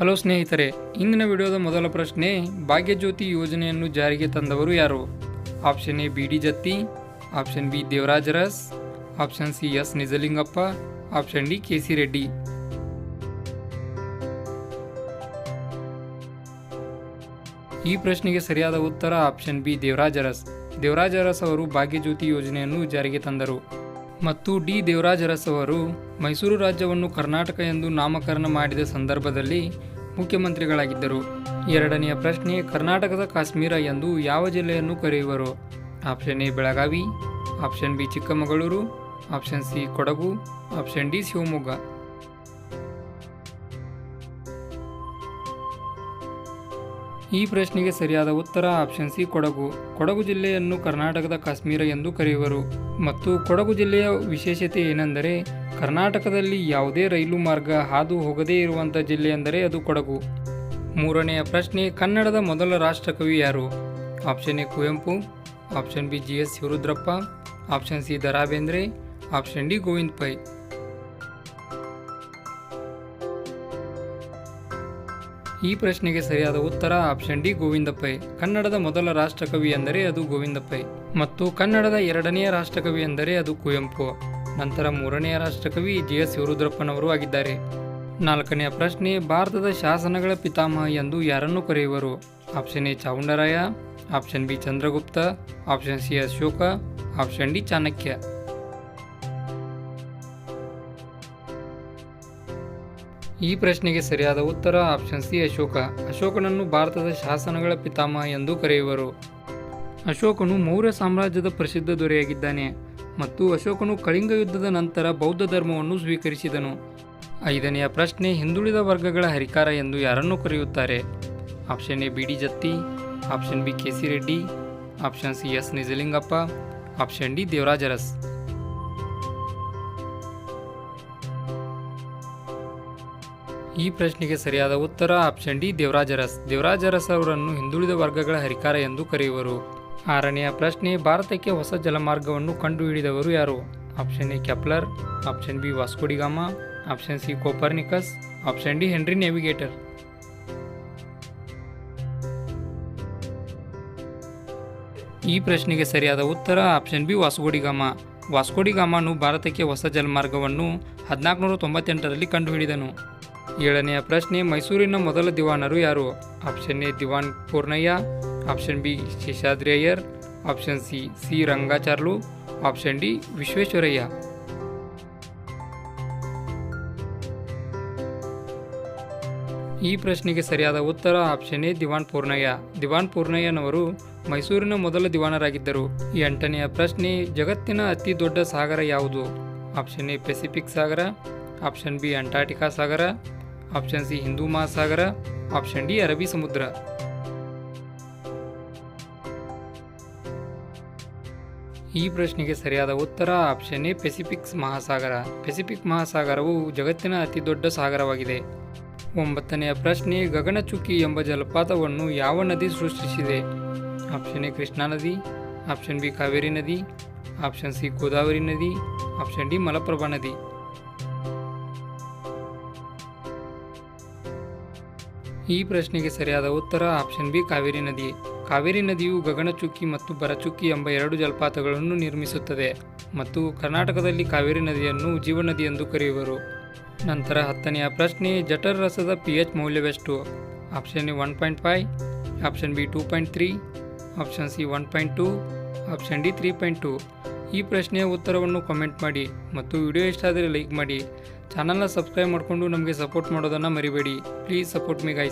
Hello ಸ್ನೇಹಿತರೆ, ಇಂದಿನ ವಿಡಿಯೋದ ಮೊದಲ ಪ್ರಶ್ನೆ, ಭಾಗ್ಯಜ್ಯೋತಿ ಯೋಜನೆಯನ್ನು ಜಾರಿಗೆ ತಂದವರು ಯಾರು? Option A B D Jatti, option B Devaraja Urs, option C S Nijalingappa, option D K C Reddy. ಈ ಪ್ರಶ್ನೆಗೆ ಸರಿಯಾದ ಉತ್ತರ ಆಪ್ಷನ್ ಬಿ ದೇವರಾಜ ರಸ್. ದೇವರಾಜ ರಸ್ ಅವರು ಭಾಗ್ಯಜ್ಯೋತಿ ಯೋಜನೆಯನ್ನು ಜಾರಿಗೆ ತಂದರು. ಮತ್ತು ಡಿ. ದೇವರಾಜ ಅರಸ್ ಅವರು ಮೈಸೂರು ರಾಜ್ಯವನ್ನು ಕರ್ನಾಟಕ ಎಂದು ನಾಮಕರಣ ಮಾಡಿದ ಸಂದರ್ಭದಲ್ಲಿ ಮುಖ್ಯಮಂತ್ರಿಗಳಾಗಿದ್ದರು. ಎರಡನೆಯ ಪ್ರಶ್ನೆ, ಕರ್ನಾಟಕದ ಕಾಶ್ಮೀರ ಎಂದು ಯಾವ ಜಿಲ್ಲೆಯನ್ನು ಕರೆಯುವರು? Option A, Belagavi, option B, Chikkamagaluru, option C, Kodagu, option D, Shivamogga. ಈ ಪ್ರಶ್ನೆಗೆ ಸರಿಯಾದ ಉತ್ತರ ಆಪ್ಷನ್ ಸಿ ಕೊಡಗು. ಕೊಡಗು ಜಿಲ್ಲೆಯನ್ನು ಕರ್ನಾಟಕದ ಕಾಶ್ಮೀರ ಎಂದು ಕರೆಯುವರು. ಮತ್ತು ಕೊಡಗು ಜಿಲ್ಲೆಯ ವಿಶೇಷತೆ ಏನೆಂದರೆ, ಕರ್ನಾಟಕದಲ್ಲಿ ಯಾವುದೇ ರೈಲು ಮಾರ್ಗ ಹಾದು ಹೋಗದೇ ಇರುವಂಥ ಜಿಲ್ಲೆ ಎಂದರೆ ಅದು ಕೊಡಗು. ಮೂರನೆಯ ಪ್ರಶ್ನೆ, ಕನ್ನಡದ ಮೊದಲ ರಾಷ್ಟ್ರಕವಿ ಯಾರು? Option A Kuvempu option B G S Shivarudrappa option C Da Ra Bendre option D Govind Pai. ಈ ಪ್ರಶ್ನೆಗೆ ಸರಿಯಾದ ಉತ್ತರ ಆಪ್ಷನ್ ಡಿ ಗೋವಿಂದ ಕನ್ನಡದ ಮೊದಲ ರಾಷ್ಟ್ರಕವಿ ಎಂದರೆ ಅದು ಗೋವಿಂದ ಮತ್ತು ಕನ್ನಡದ ಎರಡನೆಯ ರಾಷ್ಟ್ರಕವಿ ಎಂದರೆ ಅದು ಕುವೆಂಪು. ನಂತರ ಮೂರನೆಯ ರಾಷ್ಟ್ರಕವಿ ಜಿ ಎಸ್ ಶಿವರುದ್ರಪ್ಪನವರು ಆಗಿದ್ದಾರೆ. ನಾಲ್ಕನೆಯ ಪ್ರಶ್ನೆ, ಭಾರತದ ಶಾಸನಗಳ ಪಿತಾಮಹ ಎಂದು ಯಾರನ್ನು ಕರೆಯುವರು? Option A Chavundaraya option B, Chandragupta. Option C, Ashoka. Option D, Chanakya. ಈ ಪ್ರಶ್ನೆಗೆ ಸರಿಯಾದ ಉತ್ತರ ಆಪ್ಷನ್ ಸಿ ಅಶೋಕ. ಅಶೋಕನನ್ನು ಭಾರತದ ಶಾಸನಗಳ ಪಿತಾಮಹ ಎಂದು ಕರೆಯುವರು. ಅಶೋಕನು ಮೌರ್ಯ ಸಾಮ್ರಾಜ್ಯದ ಪ್ರಸಿದ್ಧ ದೊರೆಯಾಗಿದ್ದಾನೆ ಮತ್ತು ಅಶೋಕನು ಕಳಿಂಗ ಯುದ್ಧದ ನಂತರ ಬೌದ್ಧ ಧರ್ಮವನ್ನು ಸ್ವೀಕರಿಸಿದನು. ಐದನೆಯ ಪ್ರಶ್ನೆ ಹಿಂದುಳಿದ ವರ್ಗಗಳ ಹರಿಕಾರ ಎಂದು ಯಾರನ್ನು ಕರೆಯುತ್ತಾರೆ? Option A B D Jatti option B K C Reddy option C S Nijalingappa option D Devaraja ಈ ಪ್ರಶ್ನೆಗೆ ಸರಿಯಾದ ಉತ್ತರ ಆಪ್ಷನ್ ಡಿ ದೇವರಾಜರಸ್. ದೇವರಾಜರಸ್ ಅವರನ್ನು ಹಿಂದುಳಿದ ವರ್ಗಗಳ ಹರಿಕಾರ ಎಂದು ಕರೆಯುವರು. ಆರನೆಯ ಪ್ರಶ್ನೆ, ಭಾರತಕ್ಕೆ ಹೊಸ ಜಲಮಾರ್ಗವನ್ನು ಕಂಡುಹಿಡಿದವರು ಯಾರು? Option A, Kepler. Option B Vasco da Gama option C, Copernicus. Option D, Henry navigator ಈ ಪ್ರಶ್ನೆಗೆ ಸರಿಯಾದ ಉತ್ತರ ಆಪ್ಷನ್ ಬಿ ವಾಸ್ಕೋಡಿಗಾಮ ವಾಸ್ಕೋಡಿಗಾಮನು ಭಾರತಕ್ಕೆ ಹೊಸ ಜಲಮಾರ್ಗವನ್ನು ಹದಿನಾಲ್ಕುನೂರ ತೊಂಬತ್ತೆಂಟರಲ್ಲಿ ಕಂಡುಹಿಡಿದನು. ಏಳನೆಯ ಪ್ರಶ್ನೆ, ಮೈಸೂರಿನ ಮೊದಲ ದಿವಾನರು ಯಾರು? Option A, Diwan Purnaiah. Option B Seshadri Iyer option C C Rangacharlu. Option D, Visvesvaraya. ಈ ಪ್ರಶ್ನೆಗೆ ಸರಿಯಾದ ಉತ್ತರ ಆಪ್ಷನ್ ಎ, ದಿವಾನ್ ಪೂರ್ಣಯ್ಯ. ದಿವಾನ್ ಪೂರ್ಣಯ್ಯನವರು ಮೈಸೂರಿನ ಮೊದಲ ದಿವಾನರಾಗಿದ್ದರು. ಎಂಟನೆಯ ಪ್ರಶ್ನೆ, ಜಗತ್ತಿನ ಅತಿ ದೊಡ್ಡ ಸಾಗರ ಯಾವುದು? ಆಪ್ಷನ್ ಎ, ಪೆಸಿಫಿಕ್ ಸಾಗರ. ಆಪ್ಷನ್ ಬಿ, ಅಂಟಾರ್ಟಿಕಾ ಸಾಗರ. ಆಪ್ಷನ್ ಸಿ, ಹಿಂದೂ ಮಹಾಸಾಗರ. ಆಪ್ಷನ್ ಡಿ, ಅರಬ್ಬಿ ಸಮುದ್ರ. ಈ ಪ್ರಶ್ನೆಗೆ ಸರಿಯಾದ ಉತ್ತರ ಆಪ್ಷನ್ ಎ, ಪೆಸಿಫಿಕ್ ಮಹಾಸಾಗರ. ಪೆಸಿಫಿಕ್ ಮಹಾಸಾಗರವು ಜಗತ್ತಿನ ಅತಿ ದೊಡ್ಡ ಸಾಗರವಾಗಿದೆ. ಒಂಬತ್ತನೆಯ ಪ್ರಶ್ನೆ, ಗಗನಚುಕ್ಕಿ ಎಂಬ ಜಲಪಾತವನ್ನು ಯಾವ ನದಿ ಸೃಷ್ಟಿಸಿದೆ? ಆಪ್ಷನ್ ಎ, ಕೃಷ್ಣಾ ನದಿ, ಆಪ್ಷನ್ ಬಿ, ಕಾವೇರಿ ನದಿ, ಆಪ್ಷನ್ ಸಿ, ಗೋದಾವರಿ ನದಿ, ಆಪ್ಷನ್ ಡಿ, ಮಲಪ್ರಭಾ ನದಿ. ಈ ಪ್ರಶ್ನೆಗೆ ಸರಿಯಾದ ಉತ್ತರ ಆಪ್ಷನ್ ಬಿ, ಕಾವೇರಿ ನದಿ. ಕಾವೇರಿ ನದಿಯು ಗಗನಚುಕ್ಕಿ ಮತ್ತು ಬರಚುಕ್ಕಿ ಎಂಬ ಎರಡು ಜಲಪಾತಗಳನ್ನು ನಿರ್ಮಿಸುತ್ತದೆ ಮತ್ತು ಕರ್ನಾಟಕದಲ್ಲಿ ಕಾವೇರಿ ನದಿಯನ್ನು ಜೀವನದಿ ಎಂದು ಕರೆಯುವರು. ನಂತರ ಹತ್ತನೆಯ ಪ್ರಶ್ನೆ, ಜಠರ ರಸದ P H ಮೌಲ್ಯವೆಷ್ಟು? Option A one point five option B two point three option C one point two option D three point two ಈ ಪ್ರಶ್ನೆಯ ಉತ್ತರವನ್ನು ಕಾಮೆಂಟ್ ಮಾಡಿ ಮತ್ತು ವಿಡಿಯೋ ಇಷ್ಟ ಆದರೆ ಲೈಕ್ ಮಾಡಿ. ಚಾನಲ್ನ ಸಬ್ಸ್ಕ್ರೈಬ್ ಮಾಡಿಕೊಂಡು ನಮಗೆ ಸಪೋರ್ಟ್ ಮಾಡೋದನ್ನು ಮರಿಬೇಡಿ. Please support me